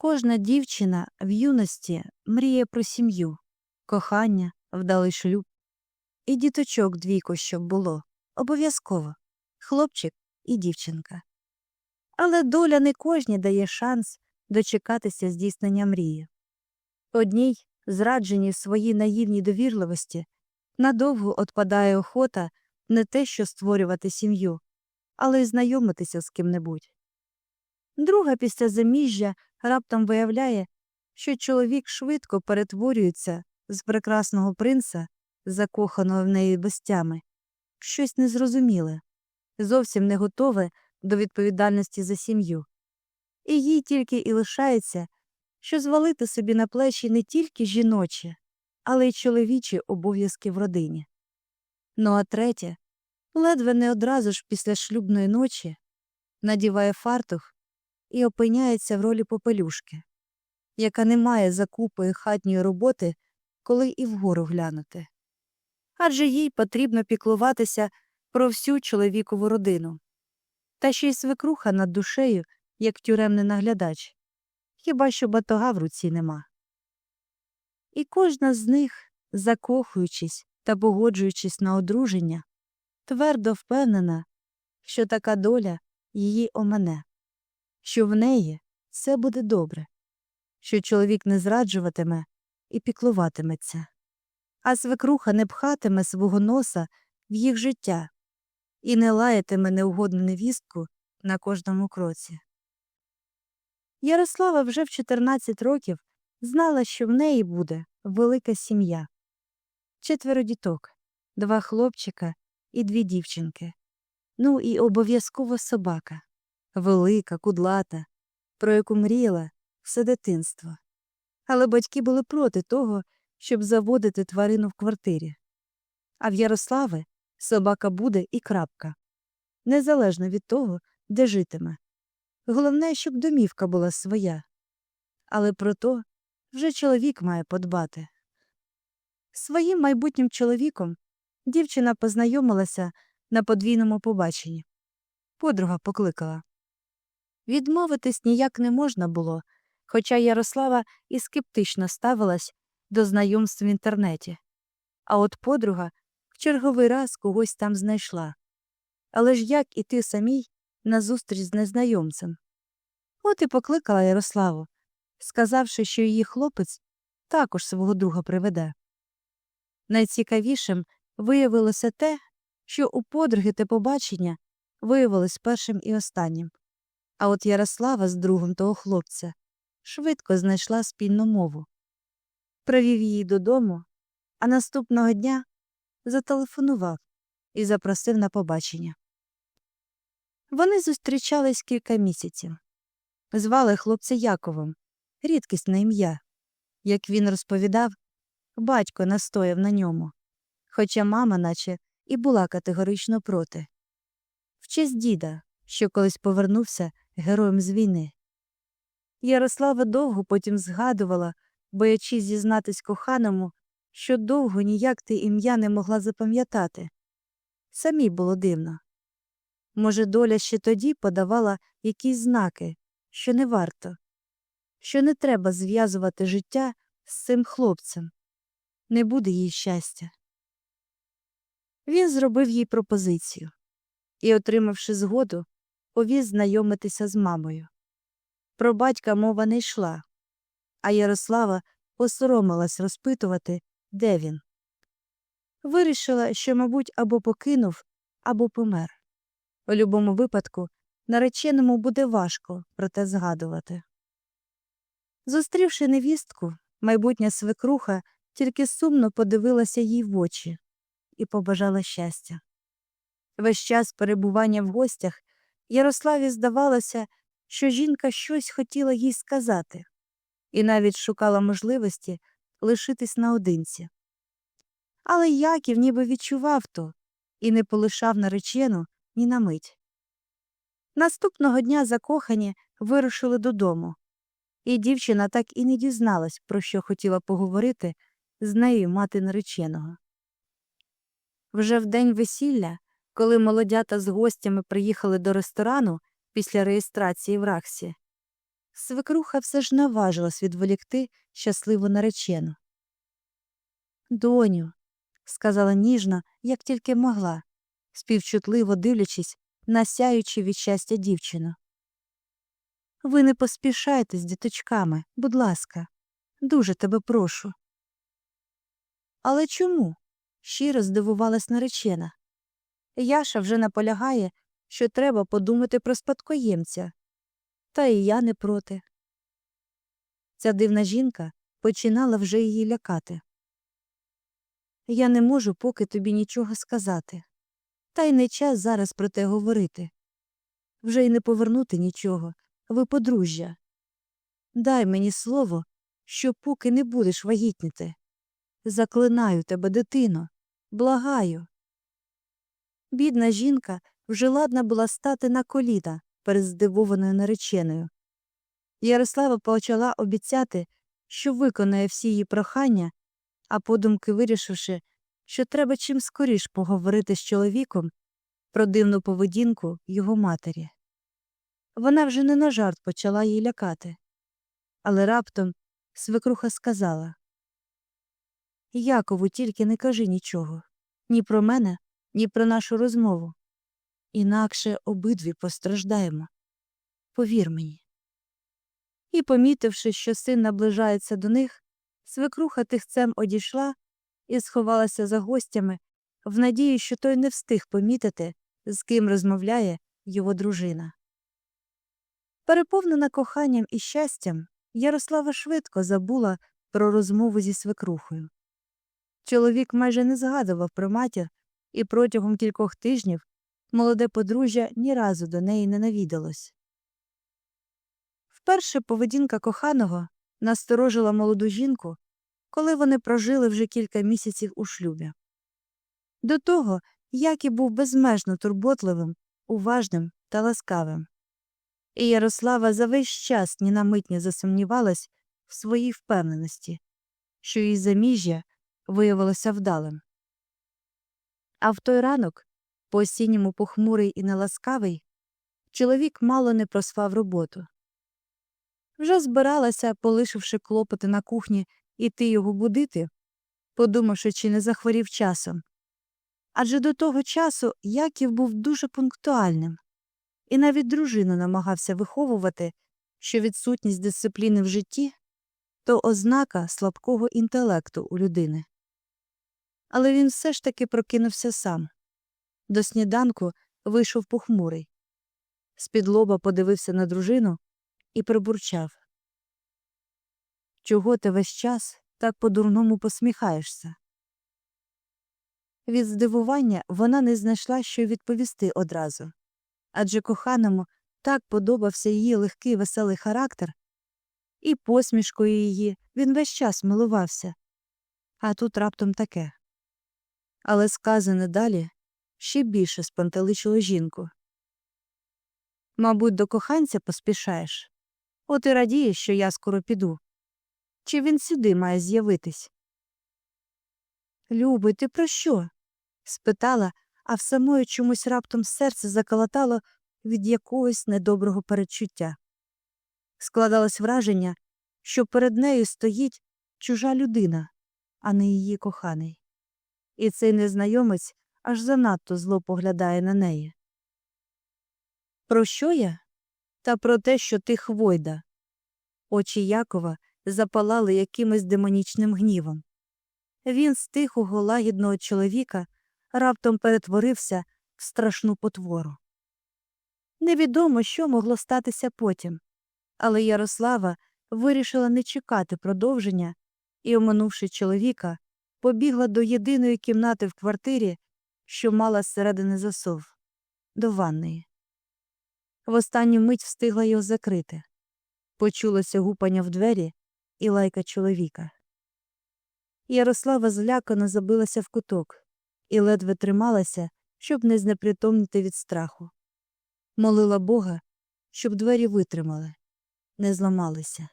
Кожна дівчина в юності мріє про сім'ю, кохання, вдалий шлюб. І діточок двійко, щоб було. Обов'язково. Хлопчик і дівчинка. Але доля не кожній дає шанс дочекатися здійснення мрії. Одній, зрадженій в своїй наївній довірливості, надовго отпадає охота не те, що створювати сім'ю, але й знайомитися з ким-небудь. Друга після заміжжя раптом виявляє, що чоловік швидко перетворюється з прекрасного принца, закоханого в неї безтями, щось незрозуміле, зовсім не готове до відповідальності за сім'ю. І їй тільки і лишається, що звалити собі на плечі не тільки жіночі, але й чоловічі обов'язки в родині. Ну а третє, ледве не одразу ж після шлюбної ночі надіває фартух і опиняється в ролі попелюшки, яка не має закупої хатньої роботи, коли і вгору глянути. Адже їй потрібно піклуватися про всю чоловікову родину. Та ще й свекруха над душею, як тюремний наглядач, хіба що батога в руці нема. І кожна з них, закохуючись та погоджуючись на одруження, твердо впевнена, що така доля її омане, що в неї все буде добре, що чоловік не зраджуватиме і піклуватиметься, а свекруха не пхатиме свого носа в їх життя і не лаятиме неугодну невістку на кожному кроці. Ярослава вже в 14 років знала, що в неї буде велика сім'я. Четверо діток, два хлопчика і дві дівчинки. Ну і обов'язково собака, велика, кудлата, про яку мріяла все дитинство. Але батьки були проти того, щоб заводити тварину в квартирі. А в Ярослави собака буде і крапка, незалежно від того, де житиме. Головне, щоб домівка була своя. Але про то вже чоловік має подбати. Своїм майбутнім чоловіком дівчина познайомилася на подвійному побаченні. Подруга покликала. Відмовитись ніяк не можна було, хоча Ярослава і скептично ставилась до знайомств в інтернеті. А от подруга в черговий раз когось там знайшла. Але ж як іти самій на зустріч з незнайомцем? От і покликала Ярославу, сказавши, що її хлопець також свого друга приведе. Найцікавішим виявилося те, що у подруги те побачення виявилось першим і останнім. А от Ярослава з другом того хлопця швидко знайшла спільну мову. Привів її додому, а наступного дня зателефонував і запросив на побачення. Вони зустрічались кілька місяців. Звали хлопця Яковом, рідкісне ім'я. Як він розповідав, батько настояв на ньому, хоча мама, наче, і була категорично проти. В честь діда, що колись повернувся героєм з війни. Ярослава довго потім згадувала, боячись зізнатись коханому, що довго ніяк ти ім'я не могла запам'ятати. Самій було дивно. Може, доля ще тоді подавала якісь знаки, що не варто, що не треба зв'язувати життя з цим хлопцем, не буде їй щастя. Він зробив їй пропозицію і, отримавши згоду, повіз знайомитися з мамою. Про батька мова не йшла, а Ярослава посоромилась розпитувати, де він. Вирішила, що, мабуть, або покинув, або помер. У любому випадку нареченому буде важко про те згадувати. Зустрівши невістку, майбутня свекруха тільки сумно подивилася їй в очі і побажала щастя. Весь час перебування в гостях Ярославі здавалося, що жінка щось хотіла їй сказати, і навіть шукала можливості лишитись наодинці. Але Яків ніби відчував то і не полишав наречену ні на мить. Наступного дня закохані вирушили додому, і дівчина так і не дізналась, про що хотіла поговорити з нею мати нареченого. Вже в день весілля, коли молодята з гостями приїхали до ресторану після реєстрації в Рахсі, свекруха все ж наважилась відволікти щасливу наречену. Доню, сказала ніжно, як тільки могла, співчутливо дивлячись на сяючи від щастя дівчину. Ви не поспішайте з діточками, будь ласка, дуже тебе прошу. Але чому? щиро здивувалась наречена. Яша вже наполягає, що треба подумати про спадкоємця. Та і я не проти. Ця дивна жінка починала вже її лякати. Я не можу поки тобі нічого сказати. Та й не час зараз про те говорити. Вже й не повернути нічого, ви подружжя. Дай мені слово, що поки не будеш вагітніти. Заклинаю тебе, дитино, благаю. Бідна жінка вже ладна була стати на коліна перед здивованою нареченою. Ярослава почала обіцяти, що виконає всі її прохання, а подумки вирішивши, що треба чим скоріш поговорити з чоловіком про дивну поведінку його матері. Вона вже не на жарт почала її лякати. Але раптом свекруха сказала Якову, тільки не кажи нічого ні про мене, ні про нашу розмову. Інакше обидві постраждаємо. Повір мені. І, помітивши, що син наближається до них, свекруха тихцем одійшла і сховалася за гостями, в надії, що той не встиг помітити, з ким розмовляє його дружина. Переповнена коханням і щастям, Ярослава швидко забула про розмову зі свекрухою. Чоловік майже не згадував про матір, і протягом кількох тижнів молоде подружжя ні разу до неї не навідалось. Вперше поведінка коханого насторожила молоду жінку, коли вони прожили вже кілька місяців у шлюбі. До того Яків був безмежно турботливим, уважним та ласкавим. І Ярослава за весь час ні на мить не засумнівалась в своїй впевненості, що її заміжжя виявилося вдалим. А в той ранок, по осінньому похмурий і неласкавий, чоловік мало не проспав роботу. Вже збиралася, полишивши клопоти на кухні, іти його будити, подумавши, чи не захворів часом. Адже до того часу Яків був дуже пунктуальним, і навіть дружину намагався виховувати, що відсутність дисципліни в житті то ознака слабкого інтелекту у людини. Але він все ж таки прокинувся сам. До сніданку вийшов похмурий. З-під лоба подивився на дружину і прибурчав. Чого ти весь час так по-дурному посміхаєшся? Від здивування вона не знайшла, що відповісти одразу. Адже коханому так подобався її легкий веселий характер, і посмішкою її він весь час милувався. А тут раптом таке. Але сказане далі ще більше спантеличило жінку. Мабуть, до коханця поспішаєш. От і радієш, що я скоро піду. Чи він сюди має з'явитись? Любий, ти про що? спитала, а в самої чомусь раптом серце заколотало від якогось недоброго передчуття. Складалось враження, що перед нею стоїть чужа людина, а не її коханий. І цей незнайомець аж занадто зло поглядає на неї. Про що я? Та про те, що ти хвойда. Очі Якова запалали якимось демонічним гнівом. Він з тихого лагідного чоловіка раптом перетворився в страшну потвору. Невідомо, що могло статися потім, але Ярослава вирішила не чекати продовження і, оминувши чоловіка, побігла до єдиної кімнати в квартирі, що мала зсередини засов, до ванної. В останню мить встигла його закрити. Почулося гупання в двері і лайка чоловіка. Ярослава злякано забилася в куток і ледве трималася, щоб не знепритомнити від страху. Молила Бога, щоб двері витримали, не зламалися.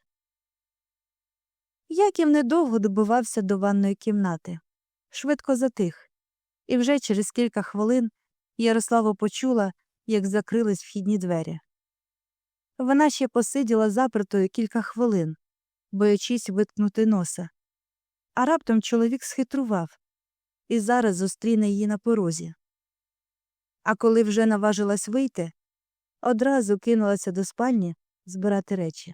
Яків недовго добивався до ванної кімнати, швидко затих, і вже через кілька хвилин Ярослава почула, як закрились вхідні двері. Вона ще посиділа запертою кілька хвилин, боячись виткнути носа. А раптом чоловік схитрував і зараз зустріне її на порозі. А коли вже наважилась вийти, одразу кинулася до спальні збирати речі.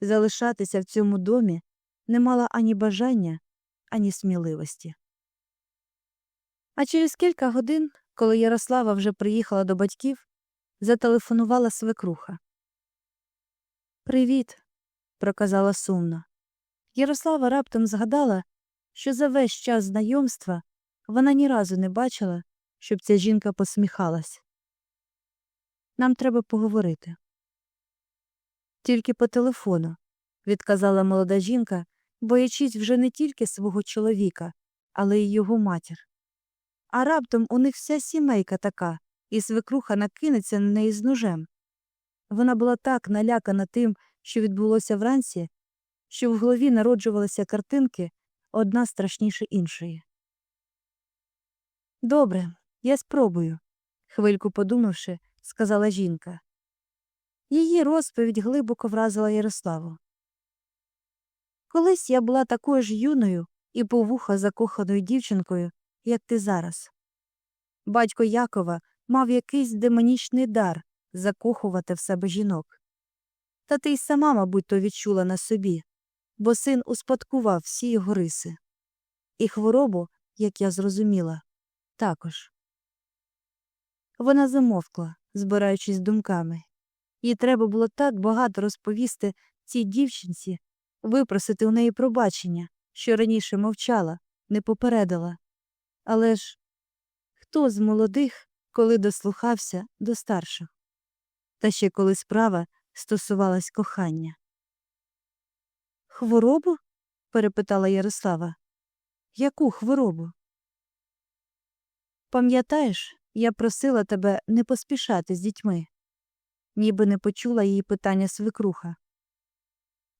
Залишатися в цьому домі не мала ані бажання, ані сміливості. А через кілька годин, коли Ярослава вже приїхала до батьків, зателефонувала свекруха. Привіт, проказала сумно. Ярослава раптом згадала, що за весь час знайомства вона ні разу не бачила, щоб ця жінка посміхалась. Нам треба поговорити. Тільки по телефону, відказала молода жінка, боячись вже не тільки свого чоловіка, але й його матір. А раптом у них вся сімейка така, і свекруха накинеться на неї з ножем. Вона була так налякана тим, що відбулося вранці, що в голові народжувалися картинки одна страшніше іншої. Добре, я спробую, хвильку подумавши, сказала жінка. Її розповідь глибоко вразила Ярославу. Колись я була такою ж юною і повуха закоханою дівчинкою, як ти зараз. Батько Якова мав якийсь демонічний дар закохувати в себе жінок. Та ти й сама, мабуть, то відчула на собі, бо син успадкував всі його риси. І хворобу, як я зрозуміла, також. Вона замовкла, збираючись думками. Їй треба було так багато розповісти цій дівчинці, випросити у неї пробачення, що раніше мовчала, не попередила. Але ж хто з молодих, коли дослухався до старших? Та ще коли справа стосувалась кохання. Хворобу? перепитала Ярослава. Яку хворобу? Пам'ятаєш, я просила тебе не поспішати з дітьми, ніби не почула її питання свекруха.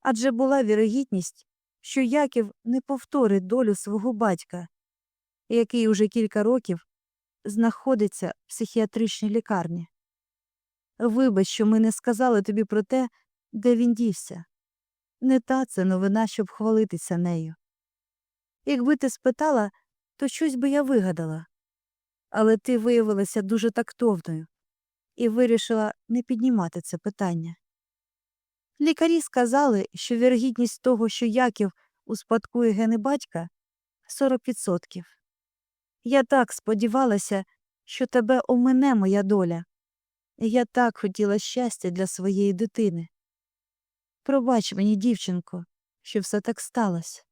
Адже була вірогідність, що Яків не повторить долю свого батька, який уже кілька років знаходиться в психіатричній лікарні. Вибач, що ми не сказали тобі про те, де він дівся. Не та це новина, щоб хвалитися нею. Якби ти спитала, то щось би я вигадала. Але ти виявилася дуже тактовною і вирішила не піднімати це питання. Лікарі сказали, що вірогідність того, що Яків успадкує гени батька 40%. Я так сподівалася, що тебе омине моя доля. Я так хотіла щастя для своєї дитини. Пробач мені, дівчинко, що все так сталося.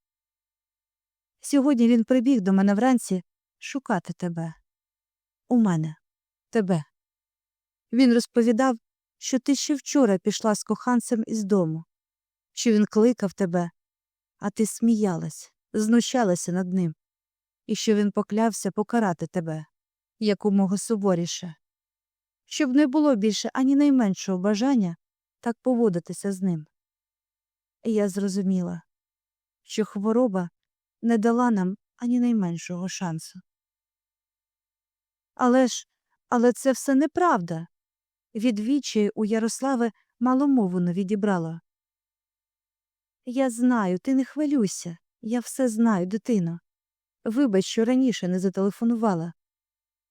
Сьогодні він прибіг до мене вранці шукати тебе. У мене, тебе. Він розповідав, що ти ще вчора пішла з коханцем із дому, що він кликав тебе, а ти сміялась, знущалася над ним, і що він поклявся покарати тебе якомога суворіше, щоб не було більше ані найменшого бажання так поводитися з ним. І я зрозуміла, що хвороба не дала нам ані найменшого шансу. Але ж, але це все неправда. Від у Ярослави мало мову не відібрала. Я знаю, ти не хвилюйся. Я все знаю, дитино. Вибач, що раніше не зателефонувала.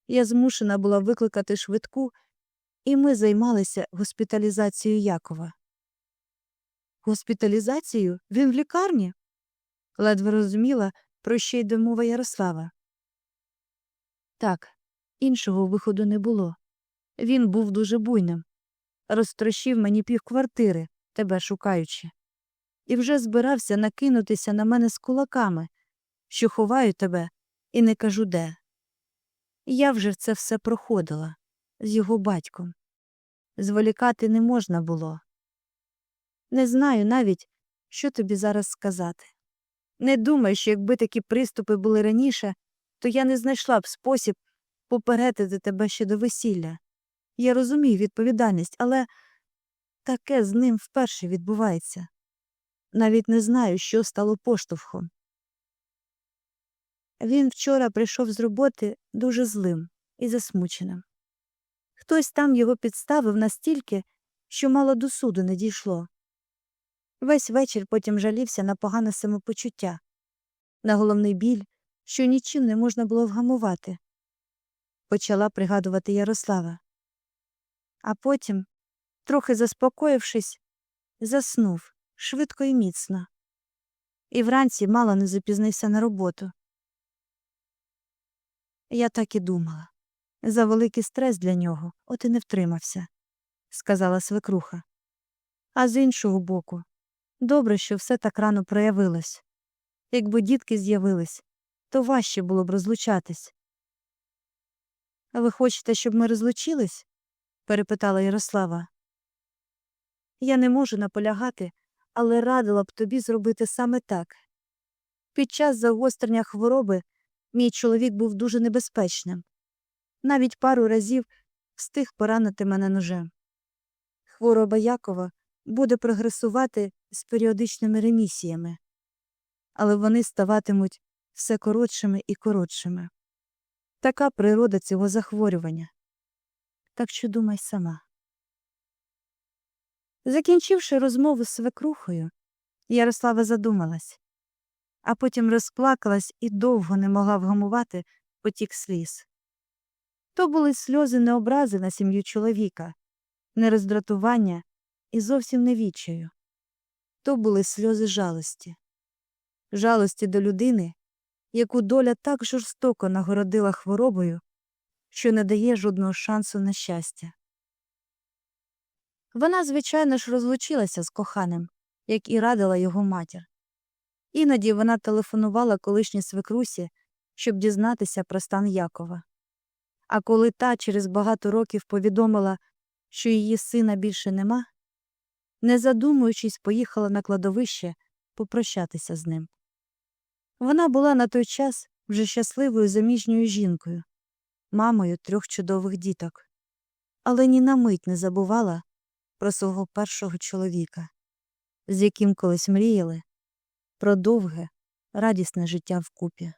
Я змушена була викликати швидку, і ми займалися госпіталізацією Якова. Госпіталізацією? Він в лікарні? ледве розуміла, про що йде мова Ярослава. Так, іншого виходу не було. Він був дуже буйним. Розтрощив мені півквартири, тебе шукаючи, і вже збирався накинутися на мене з кулаками, що ховаю тебе і не кажу де. Я вже це все проходила з його батьком. Зволікати не можна було. Не знаю навіть, що тобі зараз сказати. Не думай, що якби такі приступи були раніше, то я не знайшла б спосіб попередити тебе ще до весілля. Я розумію відповідальність, але таке з ним вперше відбувається. Навіть не знаю, що стало поштовхом. Він вчора прийшов з роботи дуже злим і засмученим. Хтось там його підставив настільки, що мало до суду не дійшло. Весь вечір потім жалівся на погане самопочуття, на головний біль, що нічим не можна було вгамувати. Почала пригадувати Ярослава. А потім, трохи заспокоївшись, заснув швидко і міцно. І вранці мало не запізнився на роботу. Я так і думала. За великий стрес для нього, от і не втримався, сказала свекруха. А з іншого боку, добре, що все так рано проявилось. Якби дітки з'явились, то важче було б розлучатись. Ви хочете, щоб ми розлучились? Перепитала Ярослава. Я не можу наполягати, але радила б тобі зробити саме так. Під час загострення хвороби мій чоловік був дуже небезпечним. Навіть пару разів встиг поранити мене ножем. Хвороба Якова буде прогресувати з періодичними ремісіями, але вони ставатимуть все коротшими і коротшими. Така природа цього захворювання. Так що думай сама. Закінчивши розмову з свекрухою, Ярослава задумалась, а потім розплакалась і довго не могла вгамувати потік сліз. То були сльози не образи на сім'ю чоловіка, не роздратування і зовсім не відчаю. То були сльози жалості, жалості до людини, яку доля так жорстоко нагородила хворобою, що не дає жодного шансу на щастя. Вона, звичайно ж, розлучилася з коханим, як і радила його матір. Іноді вона телефонувала колишній свекрусі, щоб дізнатися про стан Якова. А коли та через багато років повідомила, що її сина більше нема, не задумуючись, поїхала на кладовище попрощатися з ним. Вона була на той час вже щасливою заміжньою жінкою, мамою трьох чудових діток, але ні на мить не забувала про свого першого чоловіка, з яким колись мріяли про довге, радісне життя вкупі.